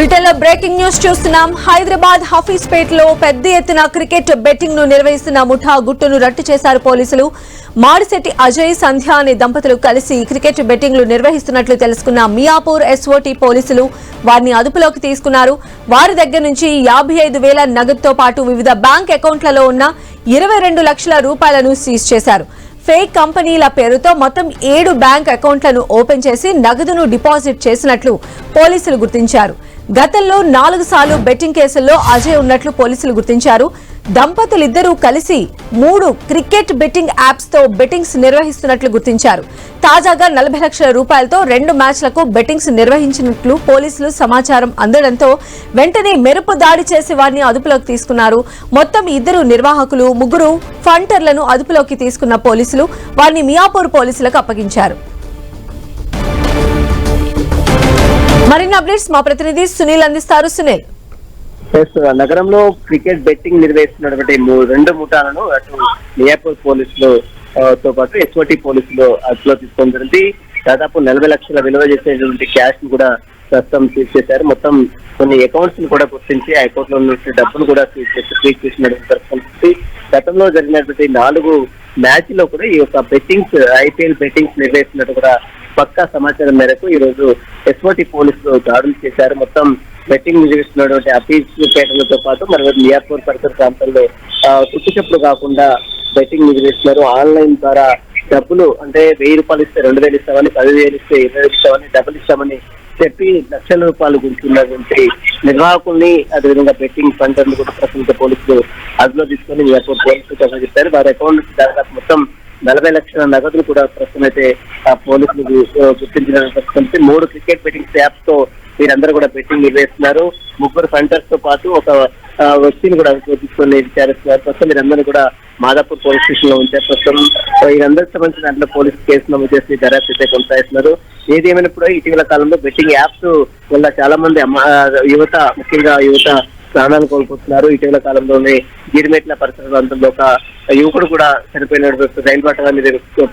Breaking news చూస్తున్నాం. హైదరాబాద్ హఫీజ్పేట్లో పెద్ద ఎత్తున క్రికెట్ బెట్టింగ్ను నిర్వహిస్తున్న ముఠా గుట్టును రట్టు చేశారు పోలీసులు. మాడిశెట్టి అజయ్ సంధ్య అనే దంపతులు కలిసి క్రికెట్ బెట్టింగ్లు నిర్వహిస్తున్నట్లు తెలుసుకున్న మియాపూర్ ఎస్ఓటీ పోలీసులు వారిని అదుపులోకి తీసుకున్నారు. వారి దగ్గర నుంచి యాభై ఐదు వేల నగదుతో పాటు వివిధ బ్యాంక్ అకౌంట్లలో ఉన్న ఇరవై రెండు లక్షల రూపాయలను సీజ్ చేశారు. ఫేక్ కంపెనీల పేరుతో మొత్తం ఏడు బ్యాంక్ అకౌంట్లను ఓపెన్ చేసి నగదును డిపాజిట్ చేసినట్లు పోలీసులు గుర్తించారు. గతంలో నాలుగు సార్లు బెట్టింగ్ కేసుల్లో అజయ్ ఉన్నట్లు పోలీసులు గుర్తించారు. దంపతులిద్దరూ కలిసి మూడు క్రికెట్ బెట్టింగ్ యాప్స్తో బెట్టింగ్స్ నిర్వహిస్తున్నట్లు గుర్తించారు. తాజాగా నలభై లక్షల రూపాయలతో రెండు మ్యాచ్లకు బెట్టింగ్స్ నిర్వహించినట్లు పోలీసులు సమాచారం అందడంతో వెంటనే మెరుపు దాడి చేసి వారిని అదుపులోకి తీసుకున్నారు. మొత్తం ఇద్దరు నిర్వాహకులు ముగ్గురు ఫంటర్లను అదుపులోకి తీసుకున్న పోలీసులు వారిని మియాపూర్ పోలీసులకు అప్పగించారు. మరిన్ని అప్డేట్స్ మా ప్రతినిధి సునీల్ అందిస్తారు. సునీల్. నగరంలో క్రికెట్ బెట్టింగ్ నిర్వహిస్తున్నటువంటి రెండు ముఠాలను అటు మియాపూర్ పోలీసులు తో పాటు ఎస్ఓటి పోలీసులు అదుపులో తీసుకోవడం జరిగింది. దాదాపు నలభై లక్షల విలువ చేసేటువంటి క్యాష్ను కూడా ప్రస్తుతం సీజ్ చేశారు. మొత్తం కొన్ని అకౌంట్స్ని కూడా గుర్తించి ఆ అకౌంట్లో ఉన్నటువంటి డబ్బును కూడా సీజ్ చేసి సీజ్ చేసినటువంటి పరిస్థితి గతంలో జరిగినటువంటి నాలుగు మ్యాచ్లో కూడా ఈ యొక్క బెట్టింగ్స్ ఐపీఎల్ బెట్టింగ్స్ నిర్వహిస్తున్నట్టు కూడా పక్కా సమాచారం మేరకు ఈ రోజు ఎస్ఓటి పోలీసులు దాడులు చేశారు. మొత్తం బెట్టింగ్ నిర్వహిస్తున్నటువంటి అపీల్ పేటలతో పాటు మరి మియాపూర్ పరిసర ప్రాంతాల్లో ఆ, కాకుండా బెట్టింగ్ నిర్వహిస్తున్నారు ఆన్లైన్ ద్వారా డబ్బులు అంటే వెయ్యి రూపాయలు ఇస్తే రెండు వేలు ఇస్తామని పదివేలు ఇస్తే ఇరవై వేలు ఇస్తామని డబ్బులు ఇస్తామని చెప్పి లక్షల రూపాయలు గుంటున్నటువంటి నిర్వాహకుల్ని అదేవిధంగా బెట్టింగ్ సెంటర్లు కూడా ప్రస్తుత పోలీసులు అదిలో తీసుకొని మియాపూర్ పోలీసులు చెప్పారు. వారి అకౌంట్ దాదాపు మొత్తం నలభై లక్షల నగదులు కూడా ప్రస్తుతం అయితే ఆ పోలీసులు గుర్తించిన ప్రస్తుతం మూడు క్రికెట్ బెట్టింగ్ యాప్స్తో వీరందరూ కూడా బెట్టింగ్ నిర్వహిస్తున్నారు. ముగ్గురు ఫంటర్స్తో పాటు ఒక వ్యక్తిని కూడా తీసుకొని విచారిస్తున్నారు. ప్రస్తుతం వీరందరూ కూడా మాదాపూర్ పోలీస్ స్టేషన్లో ఉంచారు. ప్రస్తుతం వీరందరికి సంబంధించిన దాంట్లో పోలీసు కేసు నమోదు చేసి దర్యాప్తు అయితే కొనసాగిస్తున్నారు. ఏదేమైనప్పుడు ఇటీవల కాలంలో బెట్టింగ్ యాప్స్ వల్ల చాలా మంది యువత ముఖ్యంగా యువత ప్రాణాలు కోల్పోతున్నారు. ఇటీవల కాలంలోనే గిరిమెట్ల పరిసర ప్రాంతంలో ఒక యువకుడు కూడా చనిపోయినటువంటి రైలు పట్టణాన్ని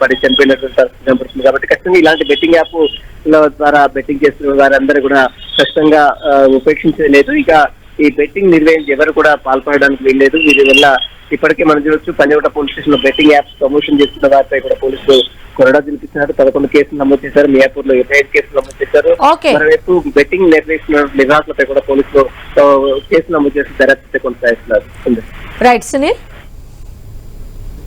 పడి చనిపోయినటువంటి కనపడుతుంది. కాబట్టి ఖచ్చితంగా ఇలాంటి బెట్టింగ్ యాప్ ద్వారా బెట్టింగ్ చేస్తున్న వారందరూ కూడా ఖచ్చితంగా ఉపేక్షించలేదు. ఇక ఈ బెట్టింగ్ నిర్వహించి ఎవరు కూడా పాల్పడడానికి వీల్లేదు. వీరి వల్ల ఇప్పటికే మనం చూడొచ్చు పంజాగుట్ట పోలీస్ స్టేషన్లో బెట్టింగ్ యాప్స్ ప్రమోషన్ చేస్తున్న వారిపై కూడా పోలీసులు కొరడా పిలిపిస్తున్నారు పదకొండు కేసులు నమోదు చేశారు. మియాపూర్లో ఇరవై ఐదు కేసులు నమోదు చేశారు. మరోవైపు బెట్టింగ్ నిర్వహిస్తున్న నిర్వాహకులపై కూడా పోలీసులు కేసులు నమోదు చేసి దర్యాప్తు కొనసాగిస్తున్నారు. రైట్ సునీల్